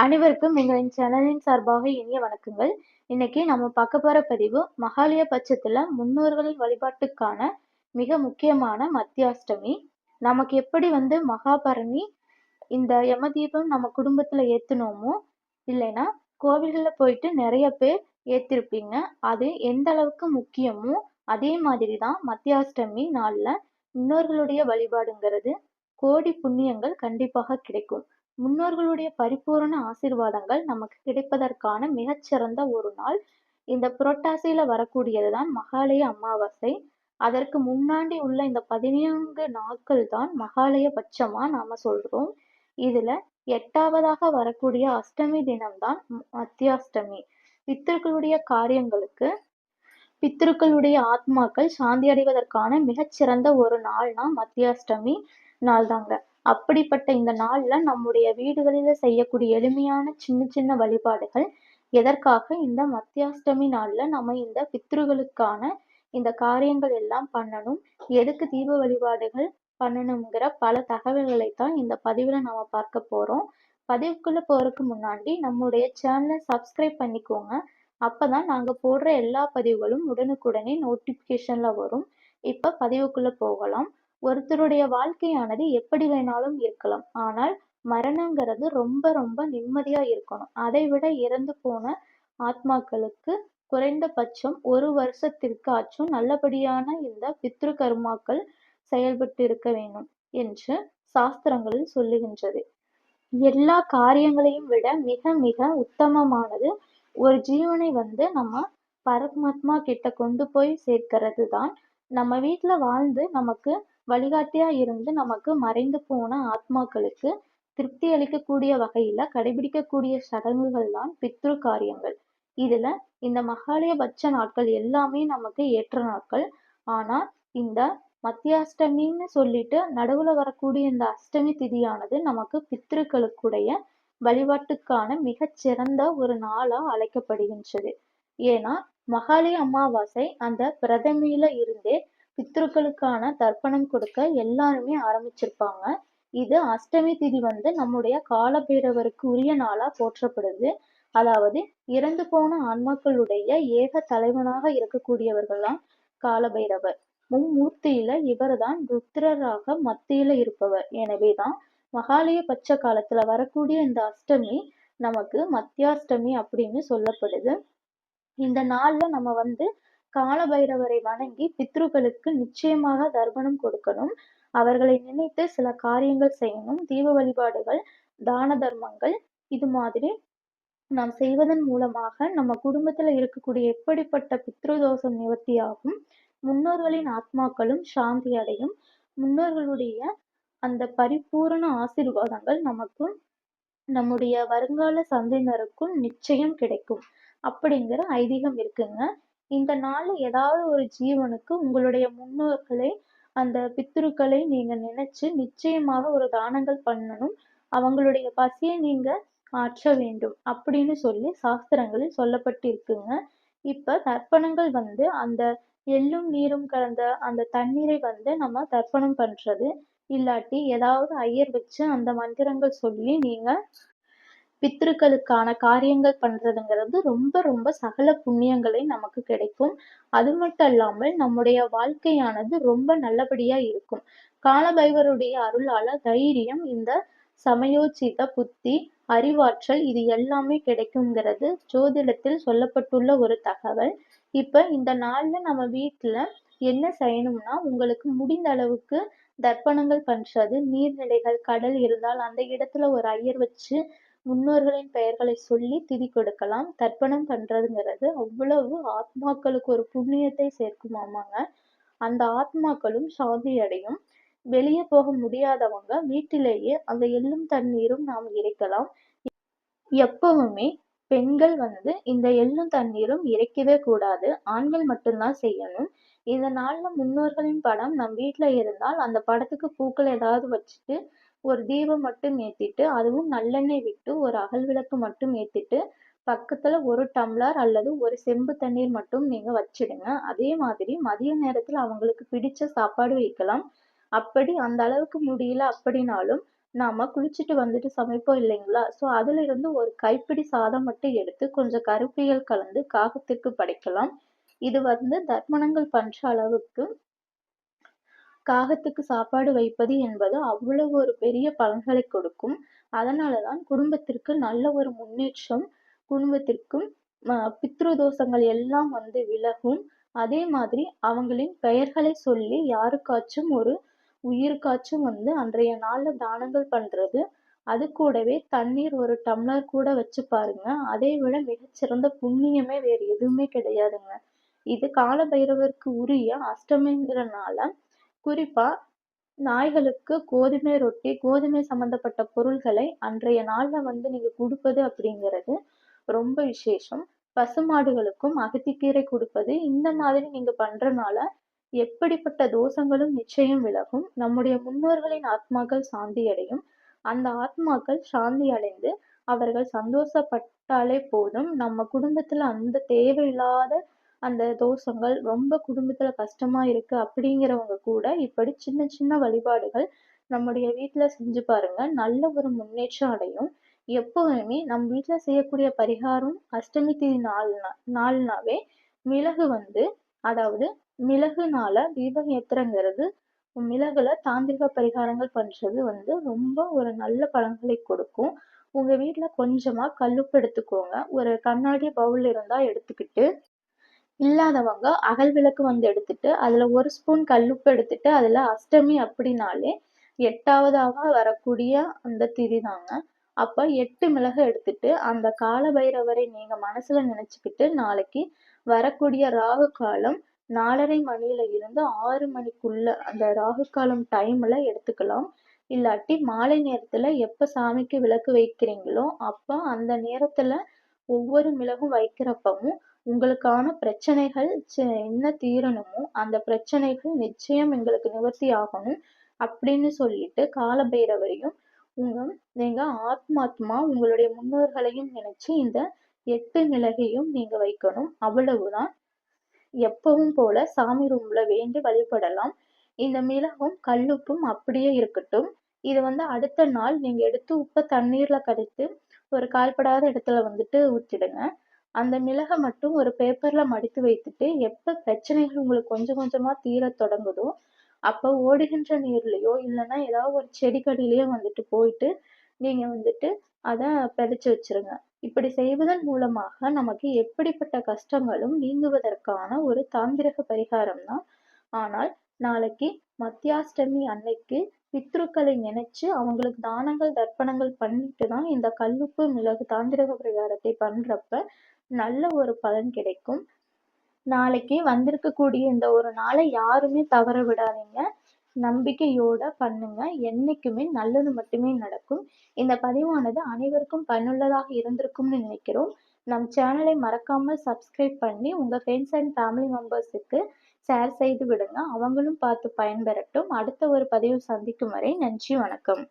அனைவருக்கும் எங்களின் சேனலின் சார்பாக இனிய வணக்கங்கள். இன்னைக்கு நம்ம பார்க்க போற பதிவு மகாலய பட்சத்துல முன்னோர்களின் வழிபாட்டுக்கான மிக முக்கியமான மத்தியாஷ்டமி. நமக்கு எப்படி வந்து மகாபரணி இந்த யமதீபம் நம்ம குடும்பத்துல ஏத்துனோமோ இல்லைன்னா கோவில்கள்ல போயிட்டு நிறைய பேர் ஏத்திருப்பீங்க. அது எந்த அளவுக்கு முக்கியமோ அதே மாதிரி தான் மத்தியாஷ்டமி நாளில் முன்னோர்களுடைய வழிபாடுங்கிறது கோடி புண்ணியங்கள் கண்டிப்பாக கிடைக்கும். முன்னோர்களுடைய பரிபூரண ஆசிர்வாதங்கள் நமக்கு கிடைப்பதற்கான மிகச்சிறந்த ஒரு நாள். இந்த புரட்டாசியில வரக்கூடியதுதான் மகாலய அமாவாசை. அதற்கு முன்னாடி உள்ள இந்த பதினான்கு நாட்கள் தான் மகாலய பட்சமா நாம சொல்றோம். இதுல எட்டாவதாக வரக்கூடிய அஷ்டமி தினம்தான் மத்தியாஷ்டமி பித்தர்களுடைய காரியங்களுக்கு பித்திருக்களுடைய ஆத்மாக்கள் சாந்தி அடைவதற்கான மிகச்சிறந்த ஒரு நாள்னா மத்தியாஷ்டமி நாள் தாங்க அப்படிப்பட்ட இந்த நாள்ல நம்முடைய வீடுகளில செய்யக்கூடிய எளிமையான சின்ன சின்ன வழிபாடுகள் எதற்காக இந்த மத்தியாஷ்டமி நாள்ல நம்ம இந்த பித்ருகளுக்கான இந்த காரியங்கள் எல்லாம் பண்ணணும் எதுக்கு தீப வழிபாடுகள் பண்ணணுங்கிற பல தகவல்களை தான் இந்த பதிவுல நம்ம பார்க்க போறோம். பதிவுக்குள்ள போறதுக்கு முன்னாடி நம்முடைய சேனலை சப்ஸ்கிரைப் பண்ணிக்கோங்க. அப்பதான் நாங்க போடுற எல்லா பதிவுகளும் உடனுக்குடனே நோட்டிபிகேஷன்ல வரும். இப்ப பதிவுக்குள்ள போகலாம். ஒருத்தருடைய வாழ்க்கையானது எப்படி வேணாலும் இருக்கலாம். ஆனால் மரணங்கிறது ரொம்ப ரொம்ப நிம்மதியா இருக்கணும். அதை விட இறந்து போன ஆத்மாக்களுக்கு குறைந்தபட்சம் ஒரு வருஷத்திற்காச்சும் நல்லபடியான இந்த பித்ரு கர்மாக்கள் செயல்பட்டு இருக்க வேண்டும் என்று சாஸ்திரங்களில் சொல்லுகின்றது. எல்லா காரியங்களையும் விட மிக மிக உத்தமமானது ஒரு ஜீவனை வந்து நம்ம பரமாத்மா கிட்ட கொண்டு போய் சேர்க்கிறது தான் நம்ம வீட்டுல வாழ்ந்து நமக்கு வழிகாட்டியா இருந்து நமக்கு மறைந்து போன ஆத்மாக்களுக்கு திருப்தி அளிக்கக்கூடிய வகையில கடைபிடிக்கக்கூடிய சடங்குகள் தான் பித்ரு காரியங்கள். இதுல இந்த மகாலயபட்ச நாட்கள் எல்லாமே நமக்கு ஏற்ற நாட்கள். ஆனா இந்த மத்தியாஷ்டமின்னு சொல்லிட்டு நடுவுல வரக்கூடிய இந்த அஷ்டமி திதியானது நமக்கு பித்ருக்களுக்குடைய வழிபாட்டுக்கான மிகச்சிறந்த ஒரு நாளா அழைக்கப்படுகின்றது. ஏன்னா மகாலய அமாவாசை அந்த பிரதமியில இருந்தே பித்ருக்களுக்கான தர்ப்பணம் கொடுக்க எல்லாருமே ஆரம்பிச்சிருப்பாங்க. இது அஷ்டமி திதி வந்து நம்முடைய காலபைரவருக்கு உரிய நாளா போற்றப்படுது. அதாவது இறந்து போன ஆன்மாக்களுடைய ஏக தலைவனாக இருக்கக்கூடியவர்கள்லாம் காலபைரவர். மும்மூர்த்தியில இவர்தான் ருத்ரராக மத்தியில இருப்பவர். எனவேதான் மகாலய பட்ச காலத்துல வரக்கூடிய இந்த அஷ்டமி நமக்கு மத்தியாஷ்டமி அப்படின்னு சொல்லப்படுது. இந்த நாள்ல நம்ம வந்து காலபைரவரை வணங்கி பித்ருக்களுக்கு நிச்சயமாக தர்ப்பணம் கொடுக்கணும். அவர்களை நினைத்து சில காரியங்கள் செய்யணும். தீப வழிபாடுகள் தான தர்மங்கள் இது மாதிரி நாம் செய்வதன் மூலமாக நம்ம குடும்பத்துல இருக்கக்கூடிய எப்படிப்பட்ட பித்ருதோஷம் நிவர்த்தியாகும் முன்னோர்களின் ஆத்மாக்களும் சாந்தி அடையும் முன்னோர்களுடைய அந்த பரிபூரண ஆசீர்வாதங்கள் நமக்கும் நம்முடைய வருங்கால சந்தையினருக்கும் நிச்சயம் கிடைக்கும். அப்படிங்கிற ஐதீகம் இருக்குங்க. இந்த நாள்ல ஏதாவது ஒரு ஜீவனுக்கு உங்களுடைய முன்னோர்களை அந்த பித்ருக்களை நீங்க நினைச்சு நிச்சயமாக ஒரு தானங்கள் பண்ணணும். அவங்களுடைய பசியை நீங்க ஆற்ற வேண்டும் அப்படின்னு சொல்லி சாஸ்திரங்களில் சொல்லப்பட்டிருக்குங்க. இப்ப தர்ப்பணங்கள் வந்து அந்த எள்ளும் நீரும் கலந்த அந்த தண்ணீரை வந்து நம்ம தர்ப்பணம் பண்றது. இல்லாட்டி ஏதாவது ஐயர் வச்சு அந்த மந்திரங்கள் சொல்லி நீங்க பித்ருக்களுக்கான காரியங்கள் பண்றதுங்கிறது ரொம்ப ரொம்ப சகல புண்ணியங்களை நமக்கு கிடைக்கும். அது மட்டும் இல்லாமல் நம்முடைய வாழ்க்கையானது ரொம்ப நல்லபடியா இருக்கும். காலபைவருடைய அருளால தைரியம் இந்த சமயோச்சித புத்தி அறிவாற்றல் இது எல்லாமே கிடைக்குங்கிறது ஜோதிடத்தில் சொல்லப்பட்டுள்ள ஒரு தகவல். இப்ப இந்த நாள்ல நம்ம வீட்டுல என்ன செய்யணும்னா உங்களுக்கு முடிந்த அளவுக்கு தர்ப்பணங்கள் பண்றது நீர்நிலைகள் கடல் இருந்தால் அந்த இடத்துல ஒரு ஐயர் வச்சு முன்னோர்களின் பெயர்களை சொல்லி திதி கொடுக்கலாம். தர்ப்பணம் பண்றதுங்கிறது அவ்வளவு ஆத்மாக்களுக்கு ஒரு புண்ணியத்தை சேர்க்குமாமாங்க. அந்த ஆத்மாக்களும் சாந்தி அடையும். வெளியே போக முடியாதவங்க வீட்டிலேயே அந்த எள்ளும் தண்ணீரும் நாம் இறைக்கலாம். எப்பவுமே பெண்கள் வந்து இந்த எள்ளும் தண்ணீரும் இறைக்கவே கூடாது. ஆண்கள் மட்டும்தான் செய்யணும். இந்த முன்னோர்களின் படம் நம் வீட்டுல இருந்தால் அந்த படத்துக்கு பூக்கள் ஏதாவது வச்சுட்டு ஒரு தீபம் மட்டும் ஏற்றிட்டு அதுவும் நல்லெண்ணெய் விட்டு ஒரு அகல் விளக்கு மட்டும் ஏற்றிட்டு பக்கத்தில் ஒரு டம்ளர் அல்லது ஒரு செம்பு தண்ணீர் மட்டும் நீங்கள் வச்சிடுங்க. அதே மாதிரி மதிய நேரத்தில் அவங்களுக்கு பிடிச்ச சாப்பாடு வைக்கலாம். அப்படி அந்த அளவுக்கு முடியல அப்படின்னாலும் நாம் குளிச்சுட்டு வந்துட்டு சமைப்போம் இல்லைங்களா? ஸோ அதிலிருந்து ஒரு கைப்பிடி சாதம் மட்டும் எடுத்து கொஞ்சம் கருப்பியல் கலந்து காகத்திற்கு படைக்கலாம். இது வந்து தர்ப்பணங்கள் பண்ணுற அளவுக்கு காகத்துக்கு சாப்பாடு வைப்பது என்பது அவ்வளவு ஒரு பெரிய பலன்களை கொடுக்கும். அதனாலதான் குடும்பத்திற்கு நல்ல ஒரு முன்னேற்றம் குடும்பத்திற்கும் பித்ரு தோஷங்கள் எல்லாம் வந்து விலகும். அதே மாதிரி அவங்களின் பெயர்களை சொல்லி யாருக்காச்சும் ஒரு உயிருக்காச்சும் வந்து அன்றைய நாள்ல தானங்கள் பண்றது. அது கூடவே தண்ணீர் ஒரு டம்ளர் கூட வச்சு பாருங்க. அதை விட மிகச்சிறந்த புண்ணியமே வேறு எதுவுமே கிடையாதுங்க. இது கால பைரவருக்கு உரிய அஷ்டமிங்கிறனால குறிப்பா நாய்களுக்கு கோதுமை ரொட்டி கோதுமை சம்பந்தப்பட்ட பொருள்களை அன்றைய நாளில் வந்து நீங்கள் கொடுப்பது அப்படிங்கிறது ரொம்ப விசேஷம். பசுமாடுகளுக்கும் அகத்திக்கீரை கொடுப்பது இந்த மாதிரி நீங்க பண்றனால எப்படிப்பட்ட தோஷங்களும் நிச்சயம் விலகும். நம்முடைய முன்னோர்களின் ஆத்மாக்கள் சாந்தி அடையும் அந்த ஆத்மாக்கள் சாந்தி அடைந்து அவர்கள் சந்தோஷப்பட்டாலே போதும். நம்ம குடும்பத்தில் அந்த தேவையில்லாத அந்த தோஷங்கள் ரொம்ப குடும்பத்துல கஷ்டமா இருக்கு அப்படிங்கிறவங்க கூட இப்படி சின்ன சின்ன வழிபாடுகள் நம்முடைய வீட்டுல செஞ்சு பாருங்க. நல்ல ஒரு முன்னேற்றம் அடையும். எப்பவுமே நம் வீட்டுல செய்யக்கூடிய பரிகாரம் அஷ்டமி தேதி நாள்னா நாள்னாவே மிளகு வந்து அதாவது மிளகுனால தீபம் ஏத்துறங்கிறது மிளகுல தாந்திரிக பரிகாரங்கள் பண்றது வந்து ரொம்ப ஒரு நல்ல பலன்களை கொடுக்கும். உங்க வீட்டுல கொஞ்சமா கல்லுப்பு எடுத்துக்கோங்க. ஒரு கண்ணாடி பவுல் இருந்தா எடுத்துக்கிட்டு இல்லாதவங்க அகல் விளக்கு வந்து எடுத்துட்டு அதில் ஒரு ஸ்பூன் கல்லுப்பு எடுத்துட்டு அதில் அஷ்டமி அப்படின்னாலே எட்டாவதாக வரக்கூடிய அந்த திதி தாங்க. அப்போ எட்டு மிளகு எடுத்துட்டு அந்த கால பைரவரை நீங்கள் மனசில் நினச்சிக்கிட்டு நாளைக்கு வரக்கூடிய ராகு காலம் நாலரை மணியில இருந்து ஆறு மணிக்குள்ள அந்த ராகு காலம் டைம்ல எடுத்துக்கலாம். இல்லாட்டி மாலை நேரத்துல எப்ப சாமிக்கு விளக்கு வைக்கிறீங்களோ அப்போ அந்த நேரத்துல ஒவ்வொரு மிளகும் வைக்கிறப்பவும் உங்களுக்கான பிரச்சனைகள் என்ன தீரணுமோ அந்த பிரச்சனைகள் நிச்சயம் எங்களுக்கு நிவர்த்தி ஆகணும் அப்படின்னு சொல்லிட்டு கால பைரவரையும் உங்க நீங்க ஆத்மாத்மா உங்களுடைய முன்னோர்களையும் நினைச்சு இந்த எட்டு மிளகையும் நீங்க வைக்கணும். அவ்வளவுதான். எப்பவும் போல சாமி ரூம்ல வேண்டி வழிபடலாம். இந்த மிளகும் கல்லுப்பும் அப்படியே இருக்கட்டும். இது வந்து அடுத்த நாள் நீங்க எடுத்து உப்பை தண்ணீர்ல கரைத்து ஒரு கால்படாத இடத்துல வந்துட்டு ஊற்றிடுங்க அந்த மிளகை மட்டும் ஒரு பேப்பர்ல மடித்து வைத்துட்டு எப்ப பிரச்சனைகள் உங்களுக்கு கொஞ்சம் கொஞ்சமா தீர தொடங்குதோ அப்ப ஓடுகின்ற நீர்லயோ இல்லைன்னா ஏதாவது ஒரு செடிக்கடியிலயோ வந்துட்டு போயிட்டு நீங்க வந்துட்டு அதை பிதைச்சு வச்சிருங்க. இப்படி செய்வதன் மூலமாக நமக்கு எப்படிப்பட்ட கஷ்டங்களும் நீங்குவதற்கான ஒரு தாந்திரக பரிகாரம் தான் ஆனால் நாளைக்கு மத்தியாஷ்டமி அன்னைக்கு பித்ருக்களை நினைச்சு அவங்களுக்கு தானங்கள் தர்ப்பணங்கள் பண்ணிட்டு தான் இந்த கல்லுப்பு மிளகு தாந்திரக பிரகாரத்தை பண்றப்ப நல்ல ஒரு பலன் கிடைக்கும். நாளைக்கு வந்திருக்கக்கூடிய இந்த ஒரு நாளை யாருமே தவற விடாதீங்க. நம்பிக்கையோட பண்ணுங்க. என்னைக்குமே நல்லது மட்டுமே நடக்கும். இந்த பதிவானது அனைவருக்கும் பயனுள்ளதாக இருந்திருக்கும்னு நினைக்கிறோம். நம் சேனலை மறக்காமல் சப்ஸ்கிரைப் பண்ணி உங்க ஃப்ரெண்ட்ஸ் அண்ட் ஃபேமிலி மெம்பர்ஸுக்கு ஷேர் செய்து விடுங்க. அவங்களும் பார்த்து பயன்பெறட்டும். அடுத்த ஒரு பதிவு சந்திக்கும் வரை நன்றி வணக்கம்.